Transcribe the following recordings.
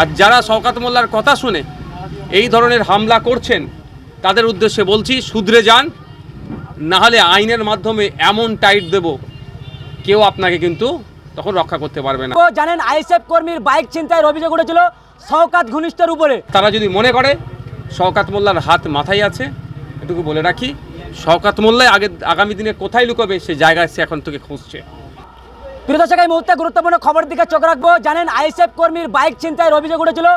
আর যারা শওকাত মোল্লার কথা শুনে এই ধরনের হামলা করছেন তাদের উদ্দেশ্যে বলছি শুধরে যান নাহলে আইনের মাধ্যমে এমন টাইট দেব কেউ আপনাকে কিন্তু তখন রক্ষা করতে পারবে না। জানেন আইএসএফ কর্মীর বাইক ছিনতাইয়ের অভিযোগ উঠেছিল শওকাত ঘনিষ্ঠের উপরে। তারা যদি মনে করে শওকাত মোল্লার হাত মাথায় আছে এটুকু বলে রাখি শওকাত মোল্লাই আগে আগামী দিনে কোথায় লুকোবে সে জায়গায় সে এখন থেকে খুঁজছে। প্রিয় দর্শক এই মুহূর্তে গুরুত্বপূর্ণ খবর দিকে চোখ রাখব। জানেন আইএসএফ কর্মীর বাইক ছিনতাইয়ের অভিযোগ উঠেছিল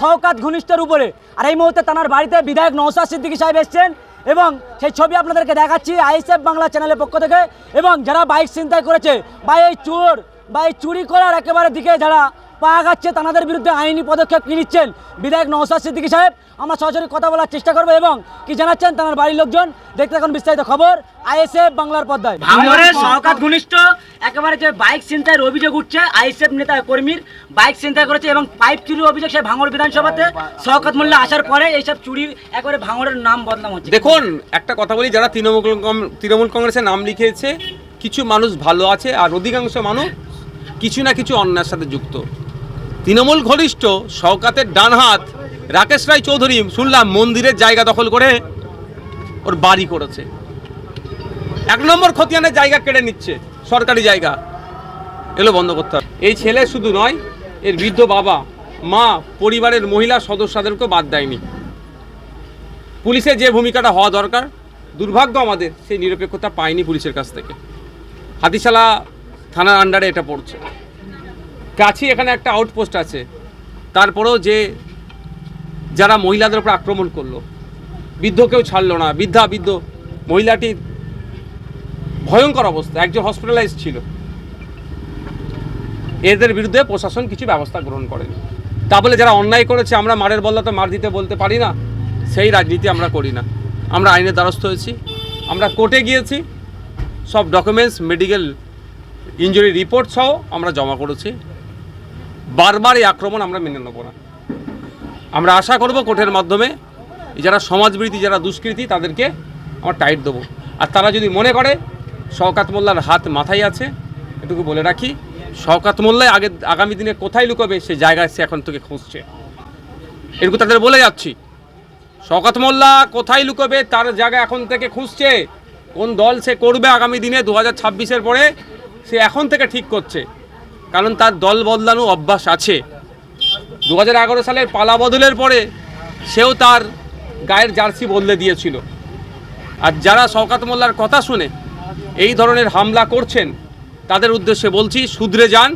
সৌকাত ঘনিষ্ঠের উপরে। আর এই মুহূর্তে তানার বাড়িতে বিধায়ক নৌসাদ সিদ্দিকী সাহেব এসছেন এবং সেই ছবি আপনাদেরকে দেখাচ্ছি আইএসএফ বাংলা চ্যানেলের পক্ষ থেকে। এবং যারা বাইক ছিনতাই করেছে বা এই চোর বা এই চুরি করার একেবারে দিকে যারা পা গাচ্ছে তাদের বিরুদ্ধে আইনি পদক্ষেপ কি নিচ্ছেন? বিধায়ক নৌসাদ সিদ্দিকী সাহেব আমরা সরাসরি কথা বলার চেষ্টা করব এবং কি জানাচ্ছেন তার বাড়ির লোকজন? দেখতে এখন বিস্তারিত খবর আইএসএফ বাংলার পর্দায়। ভাঙরের সহকাত ঘনিষ্ঠ একেবারে যে বাইক ছিনতাইয়ের অভিযোগ উঠছে আইএসএফ নেতা কর্মীর বাইক ছিনতাই করেছে এবং পাইপ চুরির অভিযোগ সে ভাঙর বিধানসভাতে শওকত মোল্লা আসার পরে এইসব চুরির একেবারে ভাঙরের নাম বদনাম হচ্ছে। দেখুন একটা কথা বলি যারা তৃণমূল তৃণমূল কংগ্রেসের নাম লিখেছে কিছু মানুষ ভালো আছে আর অধিকাংশ মানুষ কিছু না কিছু অন্যায়ের সাথে যুক্ত। তৃণমূল ঘনিষ্ঠ শওকাতের ডান হাত রাকেশ রায় চৌধুরী শুনলাম মন্দিরের জায়গা দখল করে ওর বাড়ি করেছে। এক নম্বর খতিয়ানের জায়গা কেড়ে নিচ্ছে, সরকারি জায়গা। এগুলো বন্ধ করতে হবে। এই ছেলে শুধু নয়, এর বৃদ্ধ বাবা, মা, পরিবারের মহিলা সদস্যদেরকেও বাদ দেয়নি। পুলিশের যে ভূমিকাটা হওয়া দরকার, দুর্ভাগ্য আমাদের, সেই নিরপেক্ষতা পায়নি পুলিশের কাছ থেকে। হাতিশালা থানার আন্ডারে এটা পড়ছে। কাছে এখানে একটা আউটপোস্ট আছে। তারপরেও যে যারা মহিলাদের উপর আক্রমণ করল বৃদ্ধ কেউ ছাড়লো না। বৃদ্ধা, বৃদ্ধ মহিলাটির ভয়ঙ্কর অবস্থা, একজন হসপিটালাইজ ছিল। এদের বিরুদ্ধে প্রশাসন কিছু ব্যবস্থা গ্রহণ করেনি। তা বলে যারা অন্যায় করেছে, আমরা মারের বল্লা তো মার দিতে বলতে পারি না, সেই রাজনীতি আমরা করি না। আমরা আইনের দ্বারস্থ হয়েছি। আমরা কোর্টে গিয়েছি। সব ডকুমেন্টস মেডিকেল ইঞ্জুরি রিপোর্ট সহ আমরা জমা করেছি। বারবার এই আক্রমণ আমরা মেনে নেব না। আমরা আশা করব কোর্টের মাধ্যমে যারা সমাজবিরোধী, যারা দুষ্কৃতী, তাদেরকে আমরা টাইট দেবো। আর তারা যদি মনে করে, শওকাত মোল্লার হাত মাথায় আছে, এটুকু বলে রাখি, শওকাত মোল্লাই আগে, আগামী দিনে কোথায় লুকোবে, সে জায়গায় সে এখন থেকে খুঁজছে। এটুকু তাদের বলে যাচ্ছি, শওকাত মোল্লা কোথায় লুকোবে, তার জায়গা এখন থেকে খুঁজছে, কোন দল সে করবে আগামী দিনে, দু হাজার পরে, সে এখন থেকে ঠিক করছে। কারণ তার দল বদলানো অভ্যাস আছে। দু হাজার এগারো সালের পালা বদলের পরে সেও তার গায়ের জার্সি বদলে দিয়েছিল। আর যারা শওকাত মোল্লার কথা শুনে এই ধরনের হামলা করছেন, তাদের উদ্দেশ্যে বলছি শুধরে যান,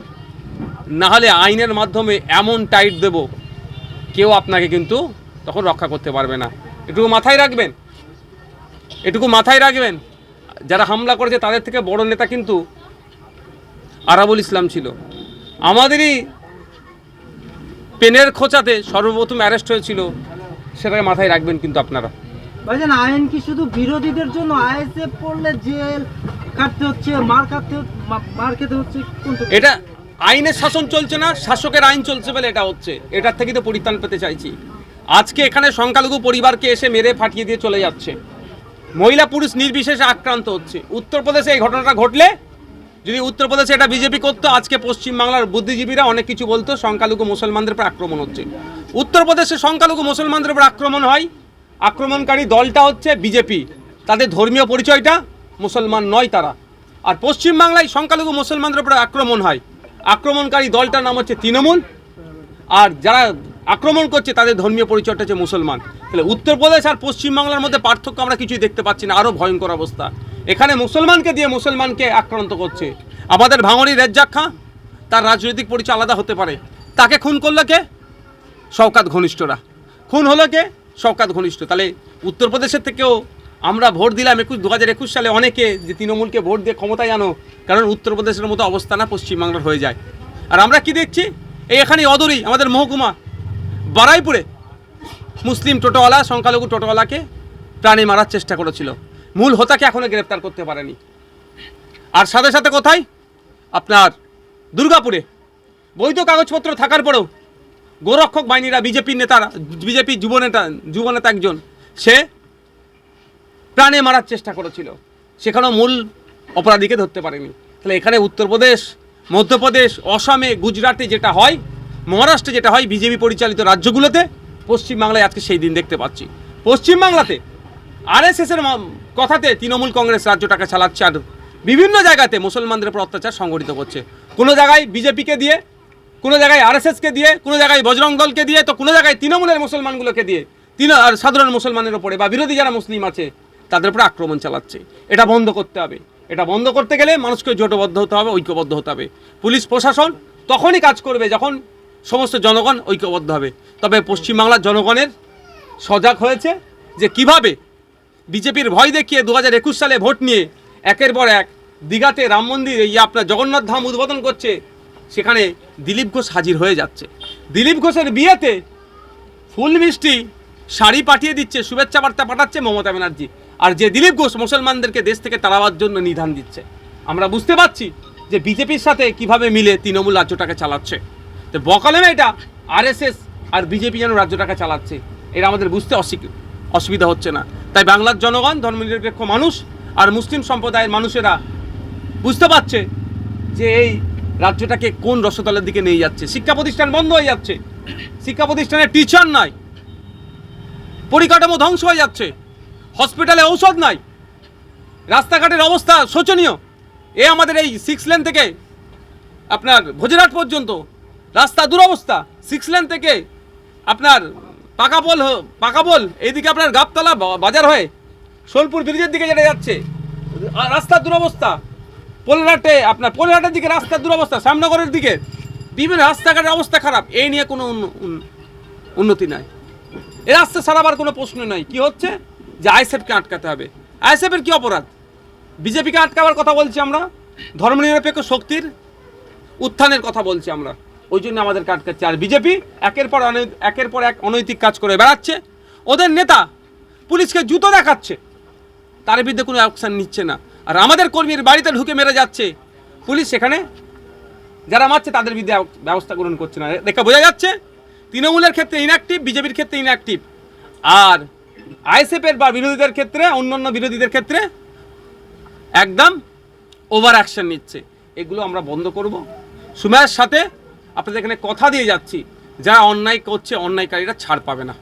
নাহলে আইনের মাধ্যমে এমন টাইট দেব, কেউ আপনাকে কিন্তু তখন রক্ষা করতে পারবে না। এটুকু মাথায় রাখবেন? এটুকু মাথায় রাখবেন? যারা হামলা করেছে, তাদের থেকে বড় নেতা কিন্তু আরাবুল ইসলাম ছিল। আমাদেরই পেনের খোঁচাতে সর্বপ্রথম অ্যারেস্ট হয়েছিল সেটাকে মাথায় রাখবেন কিন্তু আপনারা। ভাইজান আইন কি শুধু বিরোধীদের জন্য? আইএসএফ পড়লে জেল কাটতে হচ্ছে মার কাটতে মার খেতে হচ্ছে এটা আইনের শাসন চলছে না শাসকের আইন চলছে বলে এটা হচ্ছে। এটার থেকে তো পরিত্রাণ পেতে চাইছি। আজকে এখানে সংখ্যালঘু পরিবারকে এসে মেরে ফাটিয়ে দিয়ে চলে যাচ্ছে। মহিলা পুরুষ নির্বিশেষে আক্রান্ত হচ্ছে। উত্তরপ্রদেশে এই ঘটনাটা ঘটলে যদি উত্তরপ্রদেশে এটা বিজেপি করতো, আজকে পশ্চিমবাংলার বুদ্ধিজীবীরা অনেক কিছু বলতো, সংখ্যালঘু মুসলমানদের উপর আক্রমণ হচ্ছে। উত্তরপ্রদেশে সংখ্যালঘু মুসলমানদের উপর আক্রমণ হয়। আক্রমণকারী দলটা হচ্ছে বিজেপি। তাদের ধর্মীয় পরিচয়টা মুসলমান নয় তারা। আর পশ্চিমবাংলায় সংখ্যালঘু মুসলমানদের উপর আক্রমণ হয়। আক্রমণকারী দলটার নাম হচ্ছে তৃণমূল। আর যারা আক্রমণ করছে, তাদের ধর্মীয় পরিচয়টা হচ্ছে মুসলমান। তাহলে উত্তরপ্রদেশ আর পশ্চিমবাংলার মধ্যে পার্থক্য আমরা কিছুই দেখতে পাচ্ছি না। আরও ভয়ঙ্কর অবস্থা। এখানে মুসলমানকে দিয়ে মুসলমানকে আক্রান্ত করছে। আমাদের ভাঙড়ি রেজ্জাক খাঁ, তার রাজনৈতিক পরিচয় আলাদা হতে পারে। তাকে খুন করল কে? শওকাত ঘনিষ্ঠরা। খুন হলো কে? শওকাত ঘনিষ্ঠ। তাহলে উত্তরপ্রদেশের থেকেও আমরা ভোট দিলাম একুশ দু হাজার একুশ সালে অনেকে যে তৃণমূলকে ভোট দিয়ে ক্ষমতায় আনো, কারণ উত্তরপ্রদেশের মতো অবস্থা না পশ্চিমবাংলার হয়ে যায়। আর আমরা কি দেখছি? এই এখানে অদূরেই আমাদের মহকুমা। বারাইপুরে মুসলিম টোটোওয়ালা, সংখ্যালঘু টোটোওয়ালাকে প্রাণী মারার চেষ্টা করেছিল। মূল হোতাকে এখনও গ্রেপ্তার করতে পারেনি। আর সাথে সাথে কোথায়? আপনার দুর্গাপুরে। বৈধ কাগজপত্র থাকার পরেও গোরক্ষক বাহিনীরা বিজেপির নেতারা বিজেপি যুবনেতা যুবনেতা একজন, সে প্রাণে মারার চেষ্টা করেছিল। সেখানেও মূল অপরাধীকে ধরতে পারেনি। তাহলে এখানে উত্তরপ্রদেশ, মধ্যপ্রদেশ, অসমে, গুজরাটে যেটা হয়, মহারাষ্ট্রে যেটা হয়, বিজেপি পরিচালিত রাজ্যগুলোতে, পশ্চিমবাংলায় আজকে সেই দিন দেখতে পাচ্ছি। পশ্চিমবাংলাতে আরএসএসের কথাতে তৃণমূল কংগ্রেস রাজ্যটাকে চালাচ্ছে আর বিভিন্ন জায়গাতে মুসলমানদের উপর অত্যাচার সংগঠিত করছে। কোনো জায়গায় বিজেপিকে দিয়ে, কোনো জায়গায় আরএসএসকে দিয়ে, কোনো জায়গায় বজরং দলকে দিয়ে, তো কোনো জায়গায় তৃণমূলের মুসলমানগুলোকে দিয়ে, তিন আর সাধারণ মুসলমানের ওপরে বা বিরোধী যারা মুসলিম আছে, তাদের উপরে আক্রমণ চালাচ্ছে। এটা বন্ধ করতে হবে। এটা বন্ধ করতে গেলে মানুষকে জোটবদ্ধ হতে হবে, ঐক্যবদ্ধ হতে হবে। পুলিশ, প্রশাসন তখনই কাজ করবে যখন সমস্ত জনগণ ঐক্যবদ্ধ হবে। তবে পশ্চিমবাংলার জনগণের সজাগ হয়েছে যে কীভাবে বিজেপির ভয় দেখিয়ে দু হাজার একুশ সালে ভোট নিয়ে একের পর এক দীঘাতে রাম মন্দির, এই আপনার জগন্নাথ ধাম উদ্বোধন করছে, সেখানে দিলীপ ঘোষ হাজির হয়ে যাচ্ছে। দিলীপ ঘোষের বিয়েতে ফুল মিষ্টি শাড়ি পাঠিয়ে দিচ্ছে, শুভেচ্ছা বার্তা পাঠাচ্ছে মমতা ব্যানার্জি। আর যে দিলীপ ঘোষ মুসলমানদেরকে দেশ থেকে তাড়াবার জন্য নিধান দিচ্ছে। আমরা বুঝতে পারছি যে বিজেপির সাথে কীভাবে মিলে তৃণমূল রাজ্যটাকে চালাচ্ছে। তো বকালেমে এটা আরএসএস আর বিজেপি যেন রাজ্যটাকে চালাচ্ছে, এটা আমাদের বুঝতে অসি- অসুবিধা হচ্ছে না। তাই বাংলার জনগণ, ধর্মনিরপেক্ষ মানুষ আর মুসলিম সম্প্রদায়ের মানুষেরা বুঝতে পারছে যে এই রাজ্যটাকে কোন রসতলের দিকে নিয়ে যাচ্ছে। শিক্ষা প্রতিষ্ঠান বন্ধ হয়ে যাচ্ছে। শিক্ষা প্রতিষ্ঠানে টিচার নাই। পরিকাঠামো ধ্বংস হয়ে যাচ্ছে। হসপিটালে ঔষধ নাই। রাস্তাঘাটের অবস্থা শোচনীয়। এ আমাদের এই সিক্স লেন থেকে আপনার ভোজরাট পর্যন্ত রাস্তা দুরবস্থা। সিক্স লেন থেকে আপনার পাকাপোল হ- পাকাপোল এইদিকে আপনার গাবতলা বাজার হয়ে। সোলপুর ব্রিজের দিকে যেটা যাচ্ছে। রাস্তার দুরবস্থা। পোলঘাটে আপনার পোলঘাটের দিকে রাস্তার দুরবস্থা, শ্যামনগরের দিকে। বিভিন্ন রাস্তাঘাটের অবস্থা খারাপ। এই নিয়ে কোনো উন্ন- উন্ন- উন্নতি নাই। এ রাস্তা সারাবার কোনো প্রশ্ন নাই। কি হচ্ছে? যে আইসেফকে আটকাতে হবে। আইসেফের কি অপরাধ? বিজেপিকে আটকাবার কথা বলছি আমরা। ধর্মনিরপেক্ষ শক্তির উত্থানের কথা বলছি আমরা। ওই জন্য আমাদেরকে আটকাচ্ছে আর বিজেপি একের পর একের পর এক অনৈতিক কাজ করে বেড়াচ্ছে। ওদের নেতা পুলিশকে জুতো দেখাচ্ছে। তার বিরুদ্ধে কোনো অ্যাকশন নিচ্ছে না। আর আমাদের কর্মীর বাড়িতে ঢুকে মেরে যাচ্ছে। পুলিশ সেখানে যারা মারছে তাদের বিরুদ্ধে ব্যবস্থা গ্রহণ করছে না। দেখে বোঝা যাচ্ছে তৃণমূলের ক্ষেত্রে ইনঅ্যাক্টিভ বিজেপির ক্ষেত্রে ইনঅ্যাক্টিভ আর আইএসএফের বা বিরোধীদের ক্ষেত্রে, অন্যান্য বিরোধীদের ক্ষেত্রে একদম ওভার অ্যাকশন নিচ্ছে। এগুলো আমরা বন্ধ করব। সুমায়ের সাথে আপনাদের এখানে কথা দিয়ে যাচ্ছি যারা অন্যায় করছে অন্যায়কারীরা ছাড় পাবে না